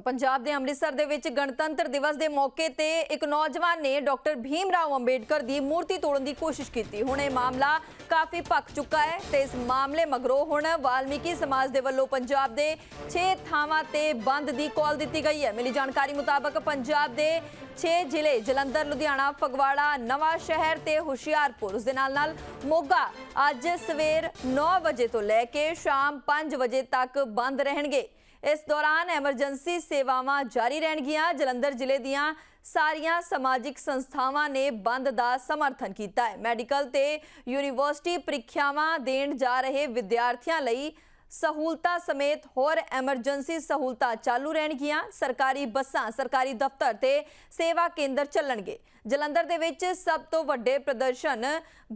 ਤਾਂ ਪੰਜਾਬ ਦੇ ਅੰਮ੍ਰਿਤਸਰ ਦੇ ਵਿੱਚ ਗਣਤੰਤਰ ਦਿਵਸ ਦੇ ਮੌਕੇ ਤੇ ਇੱਕ ਨੌਜਵਾਨ ਨੇ ਡਾਕਟਰ ਭੀਮ ਰਾਓ ਅੰਬੇਡਕਰ ਦੀ ਮੂਰਤੀ ਤੋੜਨ ਦੀ ਕੋਸ਼ਿਸ਼ ਕੀਤੀ। ਹੁਣ ਇਹ ਮਾਮਲਾ ਕਾਫੀ ਭਖ ਚੁੱਕਾ ਹੈ ਤੇ ਇਸ ਮਾਮਲੇ ਮਗਰੋਂ ਹੁਣ ਵਾਲਮੀਕੀ ਸਮਾਜ ਦੇ ਵੱਲੋਂ ਪੰਜਾਬ ਦੇ 6 ਥਾਵਾਂ ਤੇ ਬੰਦ ਦੀ ਕਾਲ ਦਿੱਤੀ ਗਈ ਹੈ। ਮਿਲੀ ਜਾਣਕਾਰੀ ਮੁਤਾਬਕ ਪੰਜਾਬ ਦੇ 6 ਜ਼ਿਲ੍ਹੇ ਜਲੰਧਰ, ਲੁਧਿਆਣਾ, ਫਗਵਾੜਾ, ਨਵਾਂ ਸ਼ਹਿਰ ਤੇ ਹੁਸ਼ਿਆਰਪੁਰ ਉਸ ਦੇ ਨਾਲ ਨਾਲ ਮੋਗਾ ਅੱਜ ਸਵੇਰ 9 ਵਜੇ ਤੋਂ ਲੈ ਕੇ ਸ਼ਾਮ 5 ਵਜੇ ਤੱਕ ਬੰਦ ਰਹਿਣਗੇ। ਇਸ ਦੌਰਾਨ ਐਮਰਜੈਂਸੀ ਸੇਵਾਵਾਂ ਜਾਰੀ ਰਹਿਣਗੀਆਂ। ਜਲੰਧਰ ਜ਼ਿਲ੍ਹੇ ਦੀਆਂ ਸਾਰੀਆਂ ਸਮਾਜਿਕ ਸੰਸਥਾਵਾਂ ਨੇ ਬੰਦ ਦਾ ਸਮਰਥਨ ਕੀਤਾ ਹੈ। ਮੈਡੀਕਲ ਤੇ ਯੂਨੀਵਰਸਿਟੀ ਪ੍ਰੀਖਿਆਵਾਂ ਦੇਣ ਜਾ ਰਹੇ ਵਿਦਿਆਰਥੀਆਂ ਲਈ ਸਹੂਲਤਾਂ ਸਮੇਤ ਹੋਰ ਐਮਰਜੈਂਸੀ ਸਹੂਲਤਾਂ ਚਾਲੂ ਰਹਿਣਗੀਆਂ। ਸਰਕਾਰੀ ਬੱਸਾਂ, ਸਰਕਾਰੀ ਦਫ਼ਤਰ ਤੇ ਸੇਵਾ ਕੇਂਦਰ ਚੱਲਣਗੇ। ਜਲੰਧਰ ਦੇ ਵਿੱਚ ਸਭ ਤੋਂ ਵੱਡੇ ਪ੍ਰਦਰਸ਼ਨ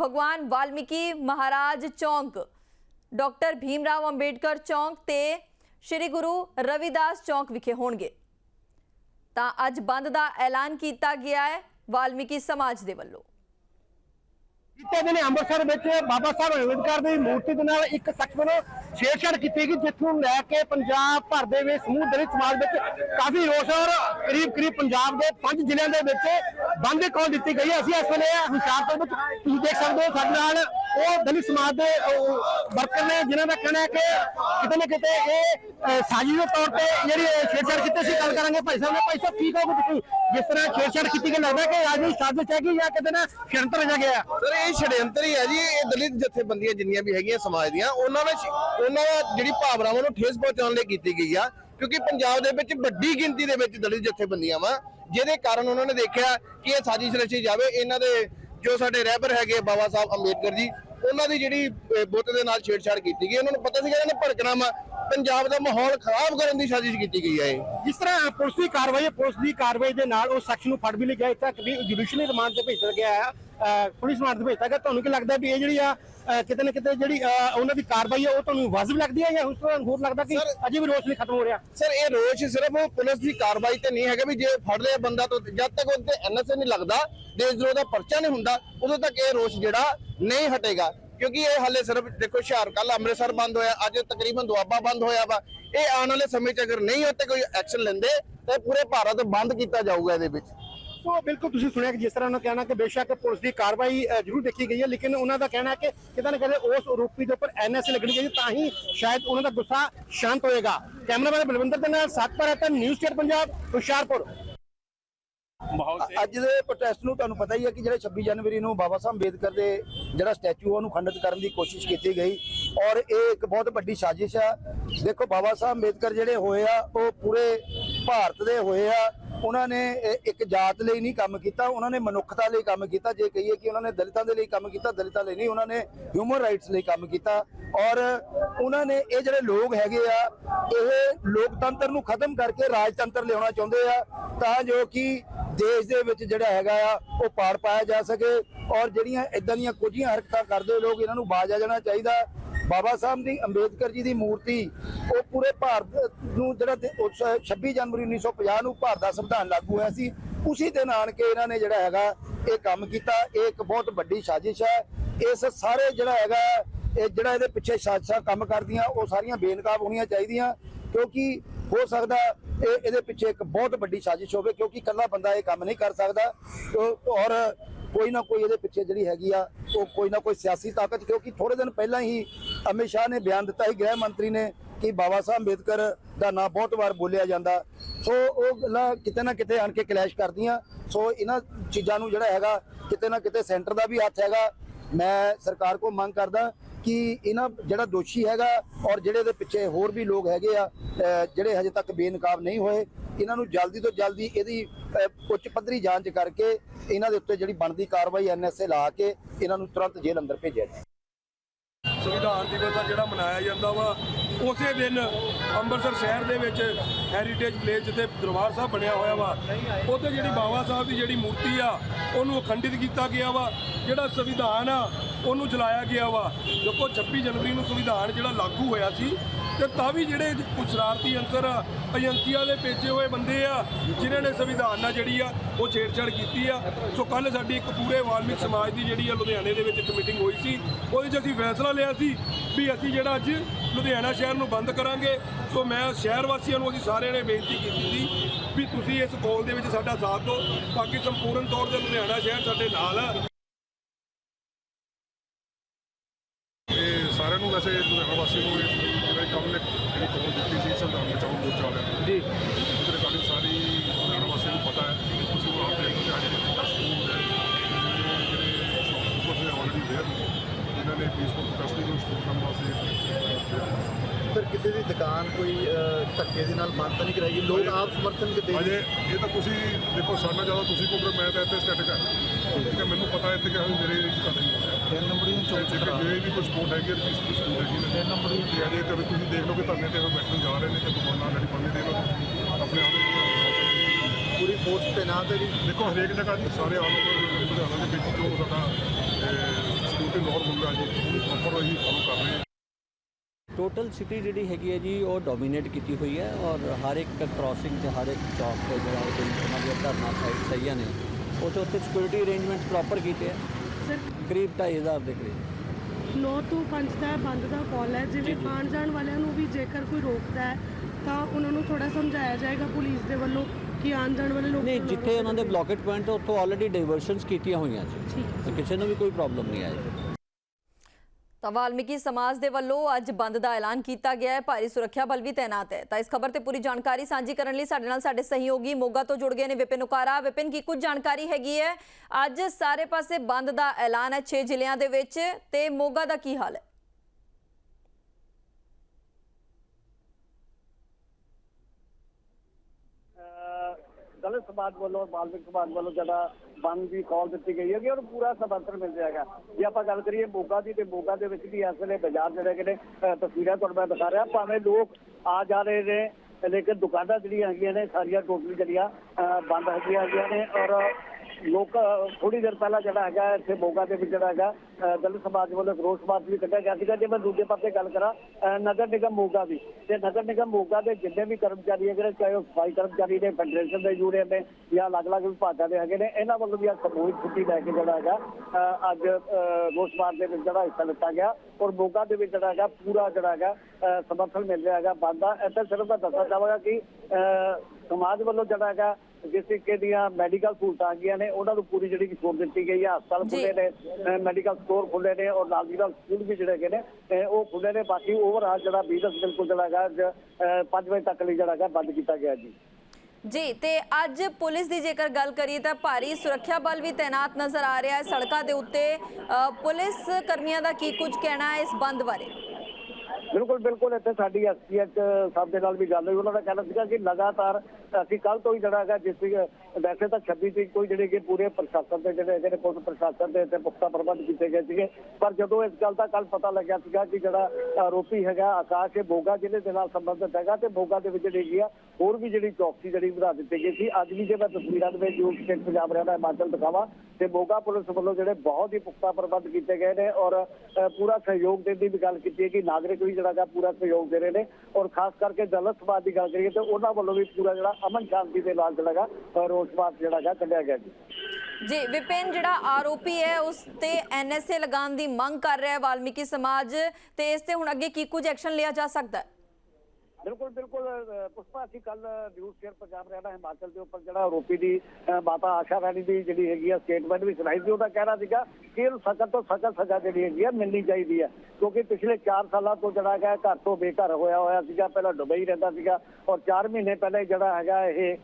ਭਗਵਾਨ ਵਾਲਮੀਕੀ ਮਹਾਰਾਜ ਚੌਂਕ, ਡਾਕਟਰ ਭੀਮ ਰਾਓ ਅੰਬੇਡਕਰ ਚੌਂਕ ਤੇ ਸ਼੍ਰੀ ਗੁਰੂ ਰਵਿਦਾਸ ਚੌਂਕ ਵਿਖੇ ਹੋਣਗੇ। ਤਾਂ ਅੱਜ ਬੰਦ ਦਾ ਐਲਾਨ ਕੀਤਾ ਗਿਆ ਹੈ ਵਾਲਮੀਕੀ ਸਮਾਜ ਦੇ ਵੱਲੋਂ। ਬੀਤੇ ਦਿਨ ਅੰਮ੍ਰਿਤਸਰ ਵਿੱਚ ਬਾਬਾ ਸਾਹਿਬ ਅੰਬੇਡਕਰ ਦੀ ਮੂਰਤੀ ਦੇ ਨਾਲ ਇੱਕ ਸ਼ਖਸ ਛੇੜਛਾੜ ਕੀਤੀ ਗਈ, ਜਿੱਥੋਂ ਲੈ ਕੇ ਪੰਜਾਬ ਭਰ ਦੇ ਵਿੱਚ ਸਮੂਹ ਦਲਿਤ ਸਮਾਜ ਵਿੱਚ ਕਾਫੀ ਰੋਸ ਔਰ ਕਰੀਬ ਕਰੀਬ ਪੰਜਾਬ ਦੇ ਪੰਜ ਜ਼ਿਲ੍ਹਿਆਂ ਦੇ ਵਿੱਚ ਬੰਦ ਦੀ ਕਾਲ ਦਿੱਤੀ ਗਈ ਹੈ। ਅਸੀਂ ਇਸ ਵੇਲੇ ਹੁਸ਼ਿਆਰਪੁਰ ਵਿੱਚ ਤੁਸੀਂ ਦੇਖ ਸਕਦੇ ਹੋ ਸਾਡੇ ਨਾਲ ਉਹ ਦਲਿਤ ਸਮਾਜ ਦੇ ਵਰਕਰ ਨੇ ਜਿਨ੍ਹਾਂ ਦਾ ਕਹਿਣਾ ਹੈ ਕਿ ਕਿਤੇ ਨਾ ਕਿਤੇ ਇਹ ਸਾਜ਼ਿਸ਼ ਦੇ ਤੌਰ ਤੇ ਜਿਹੜੀ ਛੇੜਛਾੜ ਕੀਤੀ ਸੀ, ਗੱਲ ਕਰਾਂਗੇ ਭਾਈ ਸਾਹਿਬ ਨੇ ਭਾਈ ਸਾਹਿਬ, ਕੀ ਕਹੋਗੇ ਤੁਸੀਂ? ਜਿਸ ਤਰ੍ਹਾਂ ਛੇੜਛਾੜ ਕੀਤੀ ਗਈ, ਲੱਗਦਾ ਕਿ ਰਾਜਨੀਤਿਕ ਸਾਜ਼ਿਸ਼ ਹੈਗੀ ਜਾਂ ਕਿਤੇ ਨਾ ਛਿੜੰਤਰ ਰਜਾ ਗਿਆ? ਸਰ, ਇਹ ਛੜਯੰਤਰ ਹੀ ਹੈ ਜੀ। ਇਹ ਦਲਿਤ ਜਥੇਬੰਦੀਆਂ ਜਿੰਨੀਆਂ ਵੀ ਹੈਗੀਆਂ ਸਮਾਜ ਦੀਆਂ, ਉਹਨਾਂ ਵਿੱਚ ਉਹਨਾਂ ਜਿਹੜੀ ਭਾਵਨਾਵਾਂ ਨੂੰ ਠੇਸ ਪਹੁੰਚਾਉਣ ਲਈ ਕੀਤੀ ਗਈ ਆ। ਕਿਉਂਕਿ ਪੰਜਾਬ ਦੇ ਵਿੱਚ ਵੱਡੀ ਗਿਣਤੀ ਦੇ ਵਿੱਚ ਦਲਿਤ ਜਥੇਬੰਦੀਆਂ ਵਾ, ਜਿਹਦੇ ਕਾਰਨ ਉਹਨਾਂ ਨੇ ਦੇਖਿਆ ਕਿ ਇਹ ਸਾਜ਼ਿਸ਼ ਰਚੀ ਜਾਵੇ, ਇਹਨਾਂ ਦੇ ਜੋ ਸਾਡੇ ਰਹਿਬਰ ਹੈਗੇ ਬਾਬਾ ਸਾਹਿਬ ਅੰਬੇਦਕਰ ਜੀ ਉਹਨਾਂ ਦੀ ਜਿਹੜੀ ਅਹ, ਬੁੱਤ ਦੇ ਨਾਲ ਛੇੜਛਾੜ ਕੀਤੀ ਗਈ ਉਹਨਾਂ ਨੂੰ ਪਤਾ ਸੀਗਾ ਇਹਨਾਂ ਨੇ ਭੜਕਣਾ ਪੰਜਾਬ ਦਾ ਮਾਹੌਲ ਖਰਾਬ ਕਰਨ ਦੀ ਸਾਜ਼ਿਸ਼ ਕੀਤੀ ਗਈ ਹੈ। ਇਹ ਜਿਸ ਤਰ੍ਹਾਂ ਪੁਲਿਸ ਦੀ ਕਾਰਵਾਈ ਹੈ ਪੁਲਿਸ ਦੀ ਕਾਰਵਾਈ ਦੇ ਨਾਲ ਉਸ ਸ਼ਖਸ ਨੂੰ ਫੜ ਵੀ ਲਿਆ ਇੱਥੇ ਤੱਕ ਵੀ ਜੁਡੀਸ਼ੀਅਲ ਰਿਮਾਂਡ ਤੇ ਭੇਜ ਦਿੱਤਾ ਗਿਆ ਹੈ ਅਹ ਪੁਲਿਸ ਰਿਮਾਂਡ ਤੇ ਭੇਜਤਾ ਗਿਆ। ਤੁਹਾਨੂੰ ਕੀ ਲੱਗਦਾ ਵੀ ਇਹ ਜਿਹੜੀ ਆ ਅਹ ਕਿਤੇ ਨਾ ਕਿਤੇ ਜਿਹੜੀ ਅਹ ਉਹਨਾਂ ਦੀ ਕਾਰਵਾਈ ਹੈ ਉਹ ਤੁਹਾਨੂੰ ਵਾਜਬ ਲੱਗਦੀ ਹੈ ਜਾਂ ਉਸ ਤੋਂ ਹੋਰ ਲੱਗਦਾ ਕਿ Sir- ਅਜੇ ਵੀ ਰੋਸ ਨਹੀਂ ਖਤਮ ਹੋ ਰਿਹਾ? ਸਰ ਇਹ ਰੋਸ਼ ਸਿਰਫ ਪੁਲਿਸ ਦੀ ਕਾਰਵਾਈ ਤੇ ਨਹੀਂ ਹੈਗਾ ਵੀ ਜੇ ਫੜ ਲਿਆ ਬੰਦਾ ਤਾਂ ਜਦ ਤੱਕ ਉਹਦੇ ਐਨਐਸਏ ਨਹੀਂ ਲੱਗਦਾ ਦੇਸ਼ ਦਾ ਪਰਚਾ ਨਹੀਂ ਹੁੰਦਾ ਉਦੋਂ ਤੱਕ ਇਹ ਰੋਸ਼ ਜਿਹੜਾ ਨਹੀਂ ਹਟੇਗਾ। ਕਿਉਂਕਿ ਇਹ ਹਾਲੇ ਸਿਰਫ ਦੇਖੋ ਹੁਸ਼ਿਆਰ ਕੱਲ ਅੰਮ੍ਰਿਤਸਰ ਬੰਦ ਹੋਇਆ, ਅੱਜ ਤਕਰੀਬਨ ਦੁਆਬਾ ਬੰਦ ਹੋਇਆ ਵਾ। ਇਹ ਆਉਣ ਵਾਲੇ ਸਮੇਂ 'ਚ ਅਗਰ ਨਹੀਂ ਉੱਤੇ ਕੋਈ ਐਕਸ਼ਨ ਲੈਂਦੇ, ਤਾਂ ਪੂਰੇ ਭਾਰਤ ਬੰਦ ਕੀਤਾ ਜਾਊਗਾ ਇਹਦੇ ਵਿੱਚ। ਸੋ ਬਿਲਕੁਲ ਤੁਸੀਂ ਸੁਣਿਆ ਕਿ ਜਿਸ ਤਰ੍ਹਾਂ ਉਹਨਾਂ ਕਹਿਣਾ ਕਿ ਬੇਸ਼ੱਕ ਪੁਲਿਸ ਦੀ ਕਾਰਵਾਈ ਜ਼ਰੂਰ ਦੇਖੀ ਗਈ ਹੈ, ਲੇਕਿਨ ਉਹਨਾਂ ਦਾ ਕਹਿਣਾ ਹੈ ਕਿ ਕਿਤੇ ਨਾ ਕਿਤੇ ਉਸ ਆਰੋਪੀ ਦੇ ਉੱਪਰ ਐਨਐਸਏ ਲੱਗਣੀ ਚਾਹੀਦੀ, ਤਾਂ ਹੀ ਸ਼ਾਇਦ ਉਹਨਾਂ ਦਾ ਗੁੱਸਾ ਸ਼ਾਂਤ ਹੋਏਗਾ। ਕੈਮਰਾਮੈਨ ਬਲਵਿੰਦਰ ਦੇ ਨਾਲ ਸਤਪਾਲ ਨਿਊਜ਼ ਸਟੇਟ ਪੰਜਾਬ, ਹੁਸ਼ਿਆਰਪੁਰ। ਅੱਜ ਦੇ ਪ੍ਰੋਟੈਸਟ ਨੂੰ ਤੁਹਾਨੂੰ ਪਤਾ ਹੀ ਹੈ ਕਿ ਜਿਹੜੇ 26 ਜਨਵਰੀ ਨੂੰ ਬਾਬਾ ਸਾਹਿਬ ਅੰਬੇਦਕਰ ਦੇ ਜਿਹੜਾ ਸਟੈਚੂ ਉਹਨੂੰ ਖੰਡਿਤ ਕਰਨ ਦੀ ਕੋਸ਼ਿਸ਼ ਕੀਤੀ ਗਈ ਔਰ ਇਹ ਇੱਕ ਬਹੁਤ ਵੱਡੀ ਸਾਜ਼ਿਸ਼ ਆ। ਦੇਖੋ ਬਾਬਾ ਸਾਹਿਬ ਅੰਬੇਦਕਰ ਜਿਹੜੇ ਹੋਏ ਆ ਉਹ ਪੂਰੇ ਭਾਰਤ ਦੇ ਹੋਏ ਆ ਉਹਨਾਂ ਨੇ ਇੱਕ ਜਾਤ ਲਈ ਨਹੀਂ ਕੰਮ ਕੀਤਾ, ਉਹਨਾਂ ਨੇ ਮਨੁੱਖਤਾ ਲਈ ਕੰਮ ਕੀਤਾ, ਜੇ ਕਹੀਏ ਕਿ ਉਹਨਾਂ ਨੇ ਦਲਿਤਾਂ ਦੇ ਲਈ ਕੰਮ ਕੀਤਾ, ਦਲਿਤਾਂ ਲਈ ਨਹੀਂ, ਉਹਨਾਂ ਨੇ ਹਿਊਮਨ ਰਾਈਟਸ ਲਈ ਕੰਮ ਕੀਤਾ। ਔਰ ਉਹਨਾਂ ਨੇ ਇਹ ਜਿਹੜੇ ਲੋਕ ਹੈਗੇ ਆ, ਇਹ ਲੋਕਤੰਤਰ ਨੂੰ ਖਤਮ ਕਰਕੇ ਰਾਜਤੰਤਰ ਲਿਆਉਣਾ ਚਾਹੁੰਦੇ ਆ, ਤਾਂ ਜੋ ਕਿ ਦੇਸ਼ ਦੇ ਵਿੱਚ ਜਿਹੜਾ ਹੈਗਾ ਆ, ਉਹ ਪਾੜ ਪਾਇਆ ਜਾ ਸਕੇ। ਔਰ ਜਿਹੜੀਆਂ ਇਦਾਂ ਦੀਆਂ ਕੁਝੀਆਂ ਹਰਕਤਾਂ ਕਰਦੇ ਲੋਕ, ਇਹਨਾਂ ਨੂੰ ਬਾਜ ਆ ਜਾਣਾ ਚਾਹੀਦਾ। ਬਾਬਾ ਸਾਹਿਬ ਦੀ ਅੰਬੇਦਕਰ ਜੀ ਦੀ ਮੂਰਤੀ, ਉਹ ਪੂਰੇ ਭਾਰਤ ਨੂੰ ਜਿਹੜਾ 26 ਜਨਵਰੀ 1950 ਨੂੰ ਭਾਰਤ ਦਾ ਸੰਵਿਧਾਨ ਲਾਗੂ ਹੋਇਆ ਸੀ, ਉਸੇ ਦਿਨ ਆਣ ਕੇ ਇਹਨਾਂ ਨੇ ਜਿਹੜਾ ਹੈਗਾ ਇਹ ਕੰਮ ਕੀਤਾ। ਇਹ ਇੱਕ ਬਹੁਤ ਵੱਡੀ ਸਾਜ਼ਿਸ਼ ਹੈ। ਇਸ ਸਾਰੇ ਜਿਹੜਾ ਹੈਗਾ, ਇਹ ਜਿਹੜਾ ਇਹਦੇ ਪਿੱਛੇ ਸਾਜ਼ਿਸ਼ਾਂ ਕੰਮ ਕਰਦੀਆਂ, ਉਹ ਸਾਰੀਆਂ ਬੇਨਕਾਬ ਹੋਣੀਆਂ ਚਾਹੀਦੀਆਂ, ਕਿਉਂਕਿ ਹੋ ਸਕਦਾ ਇਹ ਇਹਦੇ ਪਿੱਛੇ ਇੱਕ ਬਹੁਤ ਵੱਡੀ ਸਾਜ਼ਿਸ਼ ਹੋਵੇ, ਕਿਉਂਕਿ ਇਕੱਲਾ ਬੰਦਾ ਇਹ ਕੰਮ ਨਹੀਂ ਕਰ ਸਕਦਾ। ਔਰ ਕੋਈ ਨਾ ਕੋਈ ਇਹਦੇ ਪਿੱਛੇ ਜਿਹੜੀ ਹੈਗੀ ਆ, ਉਹ ਕੋਈ ਨਾ ਕੋਈ ਸਿਆਸੀ ਤਾਕਤ, ਕਿਉਂਕਿ ਥੋੜੇ ਦਿਨ ਪਹਿਲਾਂ ਹੀ ਅਮਿਤ ਸ਼ਾਹ ਨੇ ਬਿਆਨ ਦਿੱਤਾ ਸੀ, ਗ੍ਰਹਿ ਮੰਤਰੀ ਨੇ, ਕਿ ਬਾਬਾ ਸਾਹਿਬ ਅੰਬੇਦਕਰ ਦਾ ਨਾਂ ਬਹੁਤ ਵਾਰ ਬੋਲਿਆ ਜਾਂਦਾ। ਸੋ ਉਹ ਗੱਲਾਂ ਕਿਤੇ ਨਾ ਕਿਤੇ ਆਣ ਕੇ ਕਲੈਸ਼ ਕਰਦੀਆਂ। ਸੋ ਇਹਨਾਂ ਚੀਜ਼ਾਂ ਨੂੰ ਜਿਹੜਾ ਹੈਗਾ, ਕਿਤੇ ਨਾ ਕਿਤੇ ਸੈਂਟਰ ਦਾ ਵੀ ਹੱਥ ਹੈਗਾ। ਮੈਂ ਸਰਕਾਰ ਕੋ ਮੰਗ ਕਰਦਾ ਕਿ ਇਹਨਾਂ ਜਿਹੜਾ ਦੋਸ਼ੀ ਹੈਗਾ ਔਰ ਜਿਹੜੇ ਦੇ ਪਿੱਛੇ ਹੋਰ ਵੀ ਲੋਕ ਹੈਗੇ ਆ ਜਿਹੜੇ ਹਜੇ ਤੱਕ ਬੇਨਕਾਬ ਨਹੀਂ ਹੋਏ, ਇਹਨਾਂ ਨੂੰ ਜਲਦੀ ਤੋਂ ਜਲਦੀ ਇਹਦੀ ਉੱਚ ਪੱਧਰੀ ਜਾਂਚ ਕਰਕੇ ਇਹਨਾਂ ਦੇ ਉੱਤੇ ਜਿਹੜੀ ਬਣਦੀ ਕਾਰਵਾਈ ਐਨਐਸਏ ਲਾ ਕੇ ਇਹਨਾਂ ਨੂੰ ਤੁਰੰਤ ਜੇਲ੍ਹ ਅੰਦਰ ਭੇਜਿਆ ਜਾਵੇ ਸੰਵਿਧਾਨ ਦਿਵਸ ਦਾ ਜਿਹੜਾ ਮਨਾਇਆ ਜਾਂਦਾ ਵਾ ਉਸੇ ਦਿਨ ਅੰਮ੍ਰਿਤਸਰ ਸ਼ਹਿਰ ਦੇ ਵਿੱਚ ਹੈਰੀਟੇਜ ਪਲੇਸ ਜਿੱਥੇ ਦਰਬਾਰ ਸਾਹਿਬ ਬਣਿਆ ਹੋਇਆ ਵਾ। ਉੱਥੇ ਜਿਹੜੀ ਬਾਬਾ ਸਾਹਿਬ ਦੀ ਜਿਹੜੀ ਮੂਰਤੀ ਆ, ਉਹਨੂੰ ਅਖੰਡਿਤ ਕੀਤਾ ਗਿਆ ਵਾ। ਜਿਹੜਾ ਸੰਵਿਧਾਨ ਆ, ਉਹਨੂੰ ਚਲਾਇਆ ਗਿਆ ਵਾ। ਦੇਖੋ 26 ਜਨਵਰੀ ਨੂੰ ਸੰਵਿਧਾਨ ਜਿਹੜਾ ਲਾਗੂ ਹੋਇਆ ਸੀ ਤੇ ਤਾਂ ਵੀ ਜਿਹੜੇ ਸ਼ਰਾਰਤੀ ਅੰਸਰ ਆ, ਏਜੰਸੀਆਂ ਦੇ ਭੇਜੇ ਹੋਏ ਬੰਦੇ ਆ, ਜਿਨ੍ਹਾਂ ਨੇ ਸੰਵਿਧਾਨ ਨਾਲ ਜਿਹੜੀ ਆ, ਉਹ ਛੇੜਛਾੜ ਕੀਤੀ ਆ। ਸੋ ਕੱਲ ਸਾਡੀ ਇੱਕ ਪੂਰੇ ਵਾਲਮੀਕ ਸਮਾਜ ਦੀ ਜਿਹੜੀ ਆ ਲੁਧਿਆਣੇ ਦੇ ਵਿੱਚ ਇੱਕ ਮੀਟਿੰਗ ਹੋਈ ਸੀ, ਉਹਦੇ 'ਚ ਅਸੀਂ ਫੈਸਲਾ ਲਿਆ ਸੀ ਵੀ ਅਸੀਂ ਜਿਹੜਾ ਅੱਜ ਲੁਧਿਆਣਾ ਸ਼ਹਿਰ ਨੂੰ ਬੰਦ ਕਰਾਂਗੇ। ਸੋ ਮੈਂ ਸ਼ਹਿਰ ਵਾਸੀਆਂ ਨੂੰ ਅਸੀਂ ਸਾਰਿਆਂ ਨੇ ਬੇਨਤੀ ਕੀਤੀ ਸੀ ਵੀ ਤੁਸੀਂ ਇਸ ਕੋਲ ਦੇ ਵਿੱਚ ਸਾਡਾ ਸਾਥ ਦਿਓ। ਬਾਕੀ ਸੰਪੂਰਨ ਤੌਰ ਤੇ ਲੁਧਿਆਣਾ ਸ਼ਹਿਰ ਸਾਡੇ ਨਾਲ ਆ। ਨੇ ਆਲਰੇਡੀ ਵੇਅਰ ਨੇ ਪੀਸਫੁਲ ਪ੍ਰੋਟੈਸਟਿੰਗ ਨੂੰ ਸਟਾਪ ਕਰਨ ਵਾਸਤੇ ਕਿਸੇ ਦੀ ਦੁਕਾਨ ਕੋਈ ਧੱਕੇ ਦੇ ਨਾਲ ਬੰਦ ਤਾਂ ਨਹੀਂ ਕਰਾਈ ਲੋਕ ਆਪ ਸਮਰਥਨ ਦੇ ਅਜੇ ਇਹ ਤਾਂ ਤੁਸੀਂ ਦੇਖੋ ਸਾਡਾ ਜ਼ਿਆਦਾ ਤੁਸੀਂ ਕੋਲ ਮੈਂ ਤਾਂ ਇੱਥੇ ਸਟੈਟਿਕ ਹੈ ਠੀਕ ਹੈ ਮੈਨੂੰ ਪਤਾ ਇੱਥੇ ਕਿ ਮੇਰੇ ਦੀ ਤਿੰਨ ਨੰਬਰ ਦੀ ਚੌਕ ਵੀ ਕੋਈ ਸਪੋਰਟ ਹੈਗੀ ਸਪੋਰਟ ਹੈਗੀ ਤਿੰਨ ਨੰਬਰ ਦੀ ਅਜੇ ਤੁਸੀਂ ਦੇਖ ਲਓ ਕਿ ਧਰਨੇ ਤੇ ਬੈਠਣ ਜਾ ਰਹੇ ਨੇ ਤੇ ਦੁਕਾਨਾਂ ਲੜੀ ਪੰਨੇ ਦੇ ਲਓ। ਆਪਣੇ ਆਪ ਫੋਰਸ ਤੈਨਾਤ ਹੈ ਜੀ ਦੇਖੋ ਹਰੇਕ ਜਗ੍ਹਾ ਦੀ ਸਾਰੇ ਆਲ ਓਵਰ ਲੁਧਿਆਣਾ ਦੇ ਵਿੱਚ ਜੋ ਸਾਡਾ ਸਿਕਿਉਰਿਟੀ ਲਾਅ ਹੁੰਦਾ ਜੀ ਉਹਨੂੰ ਪ੍ਰੋਪਰ ਅਸੀਂ ਫੋਲੋ ਕਰ ਰਹੇ ਹਾਂ ਟੋਟਲ ਸਿਟੀ ਜਿਹੜੀ ਹੈਗੀ ਹੈ ਜੀ ਉਹ ਡੋਮੀਨੇਟ ਕੀਤੀ ਹੋਈ ਹੈ ਔਰ ਹਰ ਇੱਕ ਕ੍ਰਾਸਿੰਗ ਤੇ ਹਰ ਇੱਕ ਚੌਕ ਤੇ ਜਿਹੜਾ ਕੋਈ ਸਮਾਜਿਕ ਧਰਨਾ ਸਾਈਡ ਸਹੀਆਂ ਨੇ ਉਹ 'ਤੇ ਉੱਥੇ ਸਿਕਿਉਰਿਟੀ ਅਰੇਂਜਮੈਂਟਸ ਪ੍ਰੋਪਰ ਕੀਤੇ ਆ। ਸਰ ਕਰੀਬ 2500 ਦੇ ਕਰੀਬ। 9 ਤੋਂ 5 ਦਾ ਬੰਦ ਦਾ ਕਾਲ ਹੈ ਜਿਵੇਂ ਆਉਣ ਜਾਣ ਵਾਲਿਆਂ ਨੂੰ ਵੀ ਜੇਕਰ ਕੋਈ ਰੋਕਦਾ ਹੈ ਤਾਂ ਉਹਨਾਂ ਨੂੰ ਥੋੜਾ ਸਮਝਾਇਆ ਜਾਏਗਾ ਪੁਲਿਸ ਦੇ ਵੱਲੋਂ। ਕਿ ਆਉਣ ਜਾਣ ਵਾਲੇ ਲੋਕ ਨਹੀਂ ਜਿੱਥੇ ਉਹਨਾਂ ਦੇ ਬਲੌਕੇਟ ਪੁਆਇੰਟ ਉੱਥੋਂ ਆਲਰੇਡੀ ਡਾਈਵਰਸ਼ਨਸ ਕੀਤੀਆਂ ਹੋਈਆਂ ਸੀ ਠੀਕ ਕਿਸੇ ਨੂੰ ਵੀ ਕੋਈ ਪ੍ਰੋਬਲਮ ਨਹੀਂ ਆਈ ਤਾਂ ਵਾਲਮੀਕੀ ਸਮਾਜ ਦੇ ਵੱਲੋਂ ਅੱਜ ਬੰਦ ਦਾ ਐਲਾਨ ਕੀਤਾ ਗਿਆ ਹੈ ਭਾਰੀ ਸੁਰੱਖਿਆ ਬਲ ਵੀ ਤਾਇਨਾਤ ਹੈ। ਤਾਂ ਇਸ ਖਬਰ ਤੇ ਪੂਰੀ ਜਾਣਕਾਰੀ ਸਾਂਝੀ ਕਰਨ ਲਈ ਸਾਡੇ ਨਾਲ ਸਾਡੇ ਸਹਿਯੋਗੀ ਮੋਗਾ ਤੋਂ ਜੁੜ ਗਏ ਨੇ ਵਿਪਿਨ ਉਕਾਰਾ। ਵਿਪਿਨ ਕੀ ਕੁਝ ਜਾਣਕਾਰੀ ਹੈਗੀ ਹੈ? ਅੱਜ ਸਾਰੇ ਪਾਸੇ ਬੰਦ ਦਾ ਐਲਾਨ ਹੈ 6 ਜ਼ਿਲ੍ਹਿਆਂ ਦੇ ਵਿੱਚ ਤੇ ਮੋਗਾ ਦਾ ਕੀ ਹਾਲ ਹੈ? ਦਲਿਤ ਸਮਾਜ ਵੱਲੋਂ ਮਾਲਵਿਕ ਸਮਾਜ ਵੱਲੋਂ ਜਿਹੜਾ ਬੰਦ ਦੀ ਕਾਲ ਦਿੱਤੀ ਗਈ ਹੈਗੀ ਔਰ ਪੂਰਾ ਸਮਰਥਨ ਮਿਲ ਜਾਏਗਾ ਜੇ ਆਪਾਂ ਗੱਲ ਕਰੀਏ ਮੋਗਾ ਦੀ, ਤੇ ਮੋਗਾ ਦੇ ਵਿੱਚ ਵੀ ਇਸ ਵੇਲੇ ਬਾਜ਼ਾਰ ਜਿਹੜੇ ਹੈਗੇ ਨੇ ਤਸਵੀਰਾਂ ਤੁਹਾਨੂੰ ਮੈਂ ਦਿਖਾ ਰਿਹਾ। ਭਾਵੇਂ ਲੋਕ ਆ ਜਾ ਰਹੇ ਨੇ, ਲੇਕਿਨ ਦੁਕਾਨਾਂ ਜਿਹੜੀਆਂ ਹੈਗੀਆਂ ਨੇ, ਸਾਰੀਆਂ ਟੋਟਲੀ ਜਿਹੜੀਆਂ, ਅਹ ਬੰਦ ਹੈਗੀਆਂ ਹੈਗੀਆਂ ਨੇ ਔਰ ਲੋਕ ਥੋੜੀ ਦੇਰ ਪਹਿਲਾਂ ਜਿਹੜਾ ਹੈਗਾ, ਇੱਥੇ ਮੋਗਾ ਦੇ ਵਿੱਚ ਜਿਹੜਾ ਹੈਗਾ ਦਲਿਤ ਸਮਾਜ ਵੱਲੋਂ ਇੱਕ ਰੋਸ ਮਾਰਚ ਵੀ ਕੱਢਿਆ ਗਿਆ ਸੀਗਾ। ਜੇ ਮੈਂ ਦੂਜੇ ਪਾਸੇ ਗੱਲ ਕਰਾਂ ਨਗਰ ਨਿਗਮ ਮੋਗਾ ਦੀ, ਤੇ ਨਗਰ ਨਿਗਮ ਮੋਗਾ ਦੇ ਜਿੰਨੇ ਵੀ ਕਰਮਚਾਰੀ ਹੈਗੇ ਨੇ, ਚਾਹੇ ਉਹ ਸਫ਼ਾਈ ਕਰਮਚਾਰੀ ਨੇ, ਫੈਡਰੇਸ਼ਨ ਦੇ ਜੁੜੇ ਨੇ, ਜਾਂ ਅਲੱਗ-ਅਲੱਗ ਵਿਭਾਗਾਂ ਦੇ ਹੈਗੇ ਨੇ, ਇਹਨਾਂ ਵੱਲੋਂ ਵੀ ਅੱਜ ਸਮੂਹਿਕ ਛੁੱਟੀ ਲੈ ਕੇ ਜਿਹੜਾ ਹੈਗਾ ਅੱਜ, ਅਹ ਰੋਸ ਮਾਰਚ ਦੇ ਵਿੱਚ ਜਿਹੜਾ ਹਿੱਸਾ ਲਿੱਤਾ ਗਿਆ। ਔਰ ਮੋਗਾ ਦੇ ਵਿੱਚ ਜਿਹੜਾ ਹੈਗਾ, ਪੂਰਾ ਜਿਹੜਾ ਹੈਗਾ ਸਮਰਥਨ ਮਿਲ ਰਿਹਾ ਹੈਗਾ ਬੰਦ ਦਾ ਇੱਥੇ ਸਿਰਫ ਮੈਂ ਦੱਸਣਾ ਚਾਹਾਂਗਾ ਕਿ, ਅਹ ਸਮਾਜ ਵੱਲੋਂ ਜਿਹੜਾ ਹੈਗਾ ਜਿਸ ਤਰੀਕੇ ਦੀਆਂ ਮੈਡੀਕਲ ਸਹੂਲਤਾਂ ਆ ਗਈਆਂ ਨੇ ਉਹਨਾਂ ਨੂੰ ਪੂਰੀ ਜਿਹੜੀ ਛੋਟ ਦਿੱਤੀ ਗਈ ਹੈ। ਹਸਪਤਾਲ। ਖੁੱਲੇ ਨੇ ਮੈਡੀਕਲ ਸਟੋਰ ਖੁੱਲੇ ਨੇ ਔਰ ਨਾਲ ਦੀ ਨਾਲ ਸਕੂਲ ਵੀ ਜਿਹੜੇ ਹੈਗੇ ਨੇ ਉਹ ਖੁੱਲੇ ਨੇ। ਬਾਕੀ ਓਵਰਆਲ ਜਿਹੜਾ ਬਿਜ਼ਨਸ ਬਿਲਕੁਲ ਜਿਹੜਾ ਹੈਗਾ 5 ਵਜੇ ਤੱਕ ਲਈ ਜਿਹੜਾ ਹੈਗਾ ਬੰਦ ਕੀਤਾ ਗਿਆ ਜੀ। ਜੀ ਤੇ ਅੱਜ ਪੁਲਿਸ ਦੀ ਜੇਕਰ ਗੱਲ ਕਰੀਏ ਤਾਂ ਭਾਰੀ ਸੁਰੱਖਿਆ ਬਲ ਵੀ ਤਾਇਨਾਤ ਨਜ਼ਰ ਆ ਰਿਹਾ ਹੈ ਸੜਕਾਂ ਦੇ ਉੱਤੇ। ਪੁਲਿਸ ਕਰਮੀਆਂ ਦਾ ਕੀ ਕੁਝ ਕਹਿਣਾ ਹੈ ਇਸ ਬੰਦ ਬਾਰੇ? ਬਿਲਕੁਲ ਬਿਲਕੁਲ, ਇੱਥੇ ਸਾਡੀ ਐਸਪੀਐਚ ਸਾਹਿਬ ਦੇ ਨਾਲ ਵੀ ਗੱਲ ਹੋਈ, ਉਹਨਾਂ ਦਾ ਕਹਿਣਾ ਸੀਗਾ ਕਿ ਲਗਾਤਾਰ ਅਸੀਂ ਕੱਲ ਤੋਂ ਹੀ ਜਿਹੜਾ ਹੈਗਾ, ਜਿਸ ਦੀ ਵੈਸੇ ਤਾਂ 26 ਤਰੀਕ ਕੋਈ ਜਿਹੜੇ ਕਿ ਪੂਰੇ ਪ੍ਰਸ਼ਾਸਨ ਦੇ, ਜਿਹੜੇ ਹੈਗੇ ਨੇ ਪੁਲਿਸ ਪ੍ਰਸ਼ਾਸਨ ਦੇ ਇੱਥੇ ਪੁਖਤਾ ਪ੍ਰਬੰਧ ਕੀਤੇ ਗਏ ਸੀਗੇ। ਪਰ ਜਦੋਂ ਇਸ ਗੱਲ ਦਾ ਕੱਲ ਪਤਾ ਲੱਗਿਆ ਸੀਗਾ ਕਿ ਜਿਹੜਾ ਆਰੋਪੀ ਹੈਗਾ, ਆਕਾਸ਼, ਇਹ ਮੋਗਾ ਜ਼ਿਲ੍ਹੇ ਦੇ ਨਾਲ ਸੰਬੰਧਿਤ ਹੈਗਾ ਤੇ ਮੋਗਾ ਦੇ ਵਿੱਚ ਜਿਹੜੀ ਹੈਗੀ ਆ, ਹੋਰ ਵੀ ਜਿਹੜੀ ਚੌਕਸੀ ਜਿਹੜੀ ਵਧਾ ਦਿੱਤੀ ਗਈ ਸੀ। ਅੱਜ ਵੀ ਜੇ ਮੈਂ ਤਸਵੀਰਾਂ ਦੇ ਵਿੱਚ ਜੋ ਸਟੇਟ ਪੰਜਾਬ ਰਿਹਾ ਹਿਮਾਚਲ ਦਿਖਾਵਾਂ, ਤੇ ਮੋਗਾ ਪੁਲਿਸ ਵੱਲੋਂ ਜਿਹੜੇ ਬਹੁਤ ਹੀ ਪੁਖਤਾ ਪ੍ਰਬੰਧ ਕੀਤੇ ਗਏ ਨੇ ਔਰ ਪੂਰਾ ਸਹਿਯੋਗ ਦੇਣ ਦੀ ਵੀ ਗੱਲ ਕੀਤੀ ਹੈ ਕਿ ਨਾਗਰਿਕ ਵੀ ਜਿਹੜਾ ਗਾ ਪੂਰਾ ਸਹਿਯੋਗ ਦੇ ਰਹੇ ਨੇ ਔਰ ਖਾਸ ਕਰਕੇ ਦਲਿਤ ਦੀ ਗੱਲ ਕਰੀਏ ਤੇ ਉਹਨਾਂ ਵੱਲੋਂ ਵੀ ਪੂਰਾ ਜਿਹੜਾ ਅਮਨ ਸ਼ਾਂਤੀ ਦੇ ਨਾਲ ਜਿਹੜਾ ਗਾ ਰੋਸ ਮਾਰਚ ਜਿਹੜਾ ਗਾ ਕੱਢਿਆ ਗਿਆ ਜੀ। ਜੀ, ਵਿਪਿਨ ਜਿਹੜਾ ਆਰੋਪੀ ਹੈ, ਉਸ ਤੇ ਐਨਐਸਏ ਲਗਾਉਣ ਦੀ ਮੰਗ ਕਰ ਰਿਹਾ ਹੈ ਵਾਲਮੀਕੀ ਸਮਾਜ ਤੇ ਇਸ ਤੇ ਹੁਣ ਅੱਗੇ ਕੀ ਕੁਝ ਐਕਸ਼ਨ ਲਿਆ ਜਾ ਸਕਦਾ ਹੈ? ਬਿਲਕੁਲ ਬਿਲਕੁਲ ਪੁਸ਼ਪਾ, ਅਸੀਂ ਕੱਲ ਨਿਊਜ਼ ਸ਼ੇਅਰ ਪੰਜਾਬ ਰਹਿਣਾ, ਹਿਮਾਚਲ ਦੇ ਉੱਪਰ ਜਿਹੜਾ ਆਰੋਪੀ ਦੀ ਮਾਤਾ ਆਸ਼ਾ ਰਾਣੀ ਦੀ ਜਿਹੜੀ ਹੈਗੀ ਆ ਸਟੇਟਮੈਂਟ ਵੀ ਸੁਣਾਈ ਸੀ, ਉਹਦਾ ਕਹਿਣਾ ਸੀਗਾ ਕਿ ਇਹਨੂੰ ਸਖਤ ਤੋਂ ਸਖਤ ਸਜ਼ਾ ਜਿਹੜੀ ਹੈਗੀ ਆ ਮਿਲਣੀ ਚਾਹੀਦੀ ਹੈ ਕਿਉਂਕਿ ਪਿਛਲੇ 4 ਸਾਲਾਂ ਤੋਂ ਜਿਹੜਾ ਹੈਗਾ ਘਰ ਤੋਂ ਬੇਘਰ ਹੋਇਆ ਹੋਇਆ ਸੀਗਾ, ਪਹਿਲਾਂ ਦੁਬਈ ਰਹਿੰਦਾ ਸੀਗਾ ਔਰ 4 ਮਹੀਨੇ ਪਹਿਲਾਂ ਜਿਹੜਾ ਹੈਗਾ ਇਹ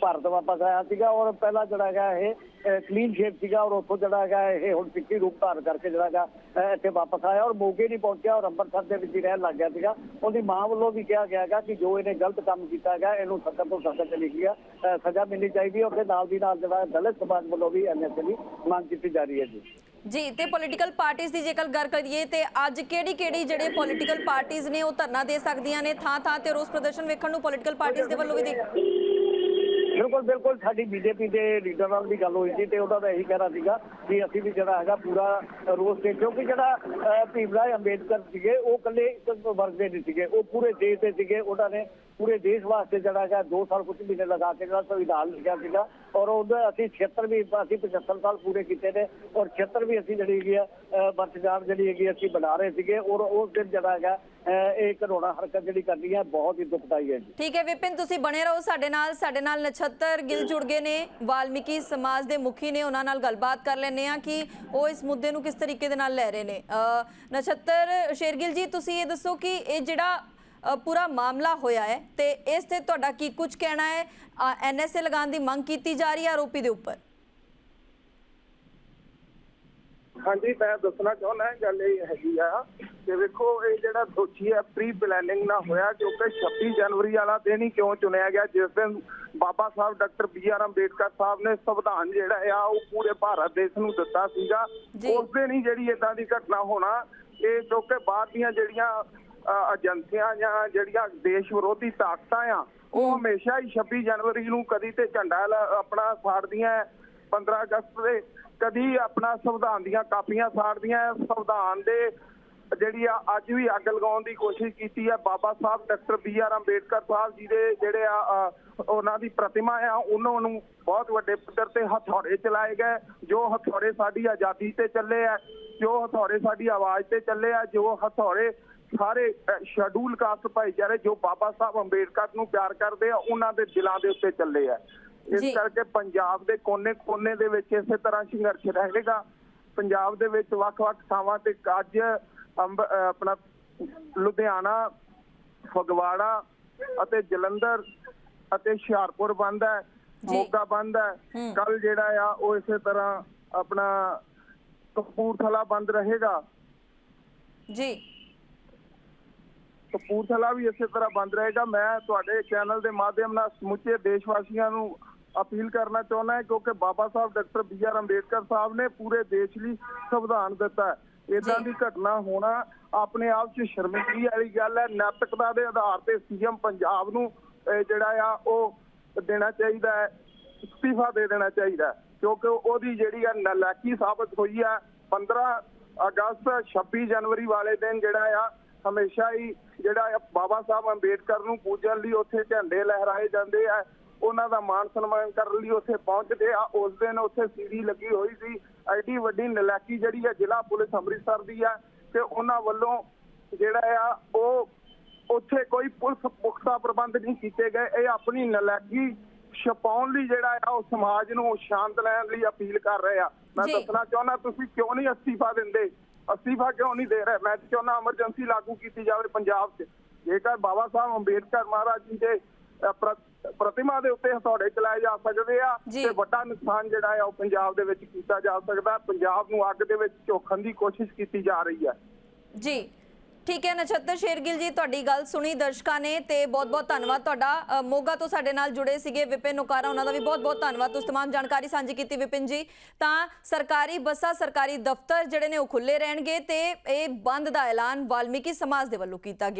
ਭਾਰਤ ਵਾਪਸ ਆਇਆ ਸੀਗਾ ਔਰ ਪਹਿਲਾਂ ਜਿਹੜਾ ਹੈਗਾ ਇਹ ਕਲੀਨ ਸ਼ੇਪ ਸੀਗਾ ਔਰ ਉੱਥੋਂ ਜਿਹੜਾ ਹੈਗਾ ਇਹ ਹੁਣ ਸਿੱਖੀ ਰੂਪ ਧਾਰਨ ਕਰਕੇ ਜਿਹੜਾ ਹੈਗਾ ਇੱਥੇ ਵਾਪਸ ਆਇਆ ਔਰ ਮੋਗੇ ਨਹੀਂ ਪਹੁੰਚਿਆ ਔਰ ਅੰਮ੍ਰਿਤਸਰ ਦੇ ਵਿੱਚ ਹੀ ਰਹਿਣ ਲੱਗ ਗਿਆ ਸੀਗਾ। ਉਹਦੀ ਮਾਂ ਵੱਲੋਂ ਵੀ ਕਿਹਾ ਗਿਆ ਹੈਗਾ ਕਿ ਜੋ ਇਹਨੇ ਗਲਤ ਕੰਮ ਕੀਤਾ ਹੈਗਾ, ਇਹਨੂੰ ਸਖਤ ਤੋਂ ਸਖਤ ਲਿਖੀ ਆ ਸਜ਼ਾ ਮਿਲਣੀ ਚਾਹੀਦੀ ਹੈ। ਉਹਦੇ ਨਾਲ ਦੀ ਨਾਲ ਜਿਹੜਾ ਦਲਿਤ ਸਮਾਜ ਵੱਲੋਂ ਵੀ ਐਨਐਸਏ ਦੀ ਮੰਗ ਕੀਤੀ ਜਾ ਰਹੀ ਹੈ ਜੀ। ਜੀ, ਤੇ ਪੋਲੀਟੀਕਲ ਪਾਰਟੀਆਂ ਦੀ ਜੇਕਰ ਗੱਲ ਕਰੀਏ, ਤੇ ਅੱਜ ਕਿਹੜੀ ਕਿਹੜੀ ਜਿਹੜੇ ਪੋਲੀਟੀਕਲ ਪਾਰਟੀਆਂ ਨੇ ਉਹ ਧਰਨਾ ਦੇ ਸਕਦੀਆਂ ਨੇ? ਥਾਂ ਥਾਂ ਤੇ ਰੋਸ ਪ੍ਰਦਰਸ਼ਨ ਵੇਖਣ ਨੂੰ ਪੋਲੀਟੀਕਲ ਪਾਰਟੀਆਂ ਦੇ ਵੱਲੋਂ ਵੀ ਦੇ ਬਿਲਕੁਲ ਬਿਲਕੁਲ ਸਾਡੀ ਬੀਜੇਪੀ ਦੇ ਲੀਡਰ ਨਾਲ ਵੀ ਗੱਲ ਹੋਈ ਸੀ ਤੇ ਉਹਨਾਂ ਦਾ ਇਹੀ ਕਹਿਣਾ ਸੀਗਾ ਕਿ ਅਸੀਂ ਵੀ ਜਿਹੜਾ ਹੈਗਾ ਪੂਰਾ ਰੋਸ ਤੇ ਕਿਉਂਕਿ ਜਿਹੜਾ ਭੀਮ ਰਾਏ ਅੰਬੇਦਕਰ ਸੀਗੇ, ਉਹ ਇਕੱਲੇ ਇੱਕ ਵਰਗ ਦੇ ਨਹੀਂ ਸੀਗੇ, ਉਹ ਪੂਰੇ ਦੇਸ਼ ਦੇ ਸੀਗੇ, ਉਹਨਾਂ ਨੇ ਪੂਰੇ ਦੇਸ਼ ਵਾਸਤੇ ਜਿਹੜਾ ਹੈਗਾ 2 ਸਾਲ ਕੁਝ ਮਹੀਨੇ ਲਗਾ ਕੇ ਜਿਹੜਾ ਸੰਵਿਧਾਨ ਲਿਖਿਆ ਸੀਗਾ। ਔਰ ਉਹਦਾ ਅਸੀਂ 76 ਵੀ ਅਸੀਂ 75 ਸਾਲ ਪੂਰੇ ਕੀਤੇ ਨੇ। ਔਰ 76 ਵੀ ਅਸੀਂ ਜਿਹੜੀ ਹੈਗੀ ਆ ਵਰਤਜਾਨ ਜਿਹੜੀ ਹੈਗੀ ਅਸੀਂ ਬਣਾ ਰਹੇ ਸੀਗੇ। ਔਰ ਉਸ ਦਿਨ ਜਿਹੜਾ ਹੈਗਾ ਇਹ ਘਰੋਣਾ ਹਰਕਤ ਜਿਹੜੀ ਕਰਨੀ ਹੈ ਬਹੁਤ ਹੀ ਦੁਖਦਾਈ ਹੈ ਜੀ। ਠੀਕ ਹੈ ਵਿਪਿਨ ਤੁਸੀਂ ਬਣੇ ਰਹੋ ਸਾਡੇ ਨਾਲ। ਸਾਡੇ ਨਾਲ ਨਛੱਤਰ ਗਿੱਲ ਜੁੜ ਗਏ ਨੇ। ਵਾਲਮੀਕੀ ਸਮਾਜ ਦੇ ਮੁਖੀ ਨੇ ਉਹਨਾਂ ਨਾਲ ਗੱਲਬਾਤ ਕਰ ਲੈਂਦੇ ਆ ਕਿ ਉਹ ਇਸ ਮੁੱਦੇ ਨੂੰ ਕਿਸ ਤਰੀਕੇ ਦੇ ਨਾਲ ਲੈ ਰਹੇ ਨੇ। ਅ, ਨਛੱਤਰ ਸ਼ੇਰਗਿੱਲ ਜੀ ਤੁਸੀਂ ਇਹ ਦੱਸੋ ਕਿ ਇਹ ਜਿਹੜਾ ਪੂਰਾ ਮਾਮਲਾ ਹੋਇਆ ਹੈ ਤੇ ਇਸ ਤੇ ਤੁਹਾਡਾ ਕੀ ਕੁਝ ਕਹਿਣਾ ਹੈ? ਐਨਐਸਏ ਲਗਾਉਣ ਦੀ ਮੰਗ ਕੀਤੀ ਜਾ ਰਹੀ ਹੈ ਆਰੋਪੀ ਦੇ ਉੱਪਰ? ਹਾਂਜੀ ਮੈਂ ਦੱਸਣਾ ਚਾਹੁੰਦਾ ਗੱਲ ਇਹ ਹੈਗੀ ਆ ਕਿ ਵੇਖੋ ਇਹ ਜਿਹੜਾ ਦੋਸ਼ੀ ਹੈ ਪ੍ਰੀ ਪਲੈਨਿੰਗ ਨਾ ਹੋਇਆ ਕਿਉਂਕਿ 26 ਜਨਵਰੀ ਵਾਲਾ ਦਿਨ ਹੀ ਕਿਉਂ ਚੁਣਿਆ ਗਿਆ ਜਿਸ ਦਿਨ Baba Saheb doctor B R Ambedkar Saheb ਨੇ ਸੰਵਿਧਾਨ ਜਿਹੜਾ ਆ ਉਹ ਪੂਰੇ ਭਾਰਤ ਦੇਸ਼ ਨੂੰ ਦਿੱਤਾ ਸੀਗਾ। ਉਸ ਦਿਨ ਹੀ ਜਿਹੜੀ ਇਦਾਂ ਦੀ ਘਟਨਾ ਹੋਣਾ ਇਹ ਕਿਉਂਕਿ ਬਾਹਰ ਦੀਆਂ ਜਿਹੜੀਆਂ ਏਜੰਸੀਆਂ ਜਾਂ ਜਿਹੜੀਆਂ ਦੇਸ਼ ਵਿਰੋਧੀ ਤਾਕਤਾਂ ਆ ਉਹ ਹਮੇਸ਼ਾ ਹੀ 26 ਜਨਵਰੀ ਨੂੰ ਕਦੀ ਤੇ ਝੰਡਾ ਆਪਣਾ ਸਾੜਦੀਆਂ 15 ਅਗਸਤ ਦੇ ਕਦੀ ਆਪਣਾ ਸੰਵਿਧਾਨ ਦੀਆਂ ਕਾਪੀਆਂ ਸਾੜਦੀਆਂ ਸੰਵਿਧਾਨ ਦੇ ਜਿਹੜੀ ਆ ਅੱਜ ਵੀ ਅੱਗ ਲਗਾਉਣ ਦੀ ਕੋਸ਼ਿਸ਼ ਕੀਤੀ ਹੈ Baba Saheb doctor B R Ambedkar Saheb ji ਦੇ ਜਿਹੜੇ ਆ ਉਹਨਾਂ ਦੀ ਪ੍ਰਤਿਮਾ ਆ ਉਹਨਾਂ ਨੂੰ ਬਹੁਤ ਵੱਡੇ ਪੱਧਰ ਤੇ ਹਥੌੜੇ ਚਲਾਏ ਗਏ ਜੋ ਹਥੌੜੇ ਸਾਡੀ ਆਜ਼ਾਦੀ ਤੇ ਚੱਲੇ ਆ ਜੋ ਹਥੌੜੇ ਸਾਡੀ ਆਵਾਜ਼ ਤੇ ਚੱਲੇ ਆ ਜੋ ਹਥੌੜੇ ਸਾਰੇ ਸ਼ੈਡਿਊਲ ਕਾਸਟ ਭਾਈਚਾਰੇ ਜੋ ਬਾਬਾ ਸਾਹਿਬ ਅੰਬੇਡਕਰ ਨੂੰ ਪਿਆਰ ਕਰਦੇ ਆ ਉਹਨਾਂ ਦੇ ਦਿਲਾਂ ਦੇ ਉੱਤੇ ਚੱਲੇ ਆ ਇਸ। ਕਰਕੇ ਪੰਜਾਬ ਦੇ ਕੋਨੇ-ਕੋਨੇ ਦੇ ਵਿੱਚ ਇਸੇ ਤਰ੍ਹਾਂ ਸੰਘਰਸ਼ ਰਹੇਗਾ ਪੰਜਾਬ ਦੇ ਵਿੱਚ ਵੱਖ-ਵੱਖ ਥਾਵਾਂ ਤੇ ਅੱਜ ਆਪਣਾ ਲੁਧਿਆਣਾ ਫਗਵਾੜਾ ਅਤੇ ਜਲੰਧਰ ਅਤੇ ਹੁਸ਼ਿਆਰਪੁਰ ਬੰਦ ਹੈ। ਮੋਗਾ ਬੰਦ ਹੈ। ਕੱਲ ਜਿਹੜਾ ਆ ਉਹ ਇਸੇ ਤਰ੍ਹਾਂ ਆਪਣਾ ਕਪੂਰਥਲਾ ਬੰਦ ਰਹੇਗਾ ਜੀ ਕਪੂਰਥਲਾ ਵੀ ਇਸੇ ਤਰ੍ਹਾਂ ਬੰਦ ਰਹੇਗਾ ਮੈਂ ਤੁਹਾਡੇ ਚੈਨਲ ਦੇ ਮਾਧਿਅਮ ਨਾਲ ਸਮੁੱਚੇ ਦੇਸ਼ ਵਾਸੀਆਂ ਨੂੰ ਅਪੀਲ ਕਰਨਾ ਚਾਹੁੰਦਾ ਹਾਂ ਕਿਉਂਕਿ Baba Saheb doctor B R Ambedkar Saheb ਨੇ ਪੂਰੇ ਦੇਸ਼ ਲਈ ਸੰਵਿਧਾਨ ਦਿੱਤਾ ਇਦਾਂ। ਦੀ ਘਟਨਾ ਹੋਣਾ ਆਪਣੇ ਆਪ 'ਚ ਸ਼ਰਮਿੰਦਗੀ ਵਾਲੀ ਗੱਲ ਹੈ ਨੈਤਿਕਤਾ ਦੇ ਆਧਾਰ ਤੇ ਸੀਐਮ ਪੰਜਾਬ ਨੂੰ ਜਿਹੜਾ ਆ, ਉਹ ਦੇਣਾ ਚਾਹੀਦਾ ਹੈ, ਅਸਤੀਫਾ ਦੇ ਦੇਣਾ ਚਾਹੀਦਾ ਕਿਉਂਕਿ ਉਹਦੀ ਜਿਹੜੀ ਆ ਨਲਾਇਕੀ ਸਾਬਤ ਹੋਈ ਆ 15 ਅਗਸਤ 26 ਜਨਵਰੀ ਵਾਲੇ ਦਿਨ ਜਿਹੜਾ ਆ, ਹਮੇਸ਼ਾ ਹੀ ਜਿਹੜਾ ਬਾਬਾ ਸਾਹਿਬ ਅੰਬੇਡਕਰ ਨੂੰ ਪੂਜਣ ਲਈ ਉੱਥੇ ਝੰਡੇ ਲਹਿਰਾਏ ਜਾਂਦੇ ਆ, ਉਹਨਾਂ ਦਾ ਮਾਣ ਸਨਮਾਨ ਕਰਨ ਲਈ ਉੱਥੇ ਪਹੁੰਚਦੇ ਆ, ਉਸ ਦਿਨ ਉੱਥੇ ਸੀੜੀ ਲੱਗੀ ਹੋਈ ਸੀ, ਐਡੀ ਵੱਡੀ ਨਲਾਇਕੀ ਜਿਹੜੀ ਆ ਜ਼ਿਲ੍ਹਾ ਪੁਲਿਸ ਅੰਮ੍ਰਿਤਸਰ ਦੀ ਆ, ਤੇ ਉਹਨਾਂ ਵੱਲੋਂ ਜਿਹੜਾ ਆ, ਉਹ ਉੱਥੇ ਕੋਈ ਪੁਲਿਸ ਪੁਖਤਾ ਪ੍ਰਬੰਧ ਨਹੀਂ ਕੀਤੇ ਗਏ। ਇਹ ਆਪਣੀ ਨਲਾਇਕੀ ਛਪਾਉਣ ਲਈ ਜਿਹੜਾ ਆ ਉਹ ਸਮਾਜ ਨੂੰ ਸ਼ਾਂਤ ਲੈਣ ਲਈ ਅਪੀਲ ਕਰ ਰਹੇ ਆ। ਮੈਂ। ਦੱਸਣਾ ਚਾਹੁੰਦਾ ਤੁਸੀਂ ਕਿਉਂ ਨਹੀਂ ਅਸਤੀਫਾ ਦਿੰਦੇ? ਅਸਤੀਫਾ ਕਿਉਂ ਨਹੀਂ ਦੇ ਰਹੇ? ਮੈਂ ਚਾਹੁੰਦਾ ਐਮਰਜੈਂਸੀ ਲਾਗੂ ਕੀਤੀ ਜਾਵੇ ਪੰਜਾਬ 'ਚ। ਜੇਕਰ ਬਾਬਾ ਸਾਹਿਬ ਅੰਬੇਡਕਰ ਮਹਾਰਾਜ ਜੀ ਦੇ ਪ੍ਰਤਿਮਾ ਦੇ ਉੱਤੇ ਹਥੌੜੇ ਚਲਾਏ ਜਾ ਸਕਦੇ ਆ। ਤੇ ਵੱਡਾ ਨੁਕਸਾਨ ਜਿਹੜਾ ਆ ਉਹ ਪੰਜਾਬ ਦੇ ਵਿੱਚ ਕੀਤਾ ਜਾ ਸਕਦਾ। ਪੰਜਾਬ ਨੂੰ ਅੱਗ ਦੇ ਵਿੱਚ ਝੋਖਣ ਦੀ ਕੋਸ਼ਿਸ਼ ਕੀਤੀ ਜਾ ਰਹੀ ਹੈ ਜੀ। ਠੀਕ ਹੈ ਨਛੱਤਰ ਸ਼ੇਰਗਿੱਲ ਜੀ ਤੁਹਾਡੀ ਗੱਲ ਸੁਣੀ ਦਰਸ਼ਕਾਂ ਨੇ ਤੇ ਬਹੁਤ-ਬਹੁਤ ਧੰਨਵਾਦ ਤੁਹਾਡਾ ਅ, ਮੋਗਾ ਤੋਂ ਸਾਡੇ ਨਾਲ ਜੁੜੇ ਸੀਗੇ ਵਿਪਿਨ ਨੁਕਾਰਾ ਉਹਨਾਂ ਦਾ ਵੀ ਬਹੁਤ-ਬਹੁਤ ਧੰਨਵਾਦ ਤੁਸੀਂ तमाम ਜਾਣਕਾਰੀ ਸਾਂਝੀ ਕੀਤੀ ਵਿਪਿਨ ਜੀ ਤਾਂ ਸਰਕਾਰੀ ਬੱਸਾਂ ਸਰਕਾਰੀ ਦਫ਼ਤਰ ਜਿਹੜੇ ਨੇ ਉਹ ਖੁੱਲੇ ਰਹਿਣਗੇ ਤੇ ਇਹ ਬੰਦ ਦਾ ਐਲਾਨ ਵਾਲਮੀਕੀ ਸਮਾਜ ਦੇ ਵੱਲੋਂ ਕੀਤਾ ਗਿਆ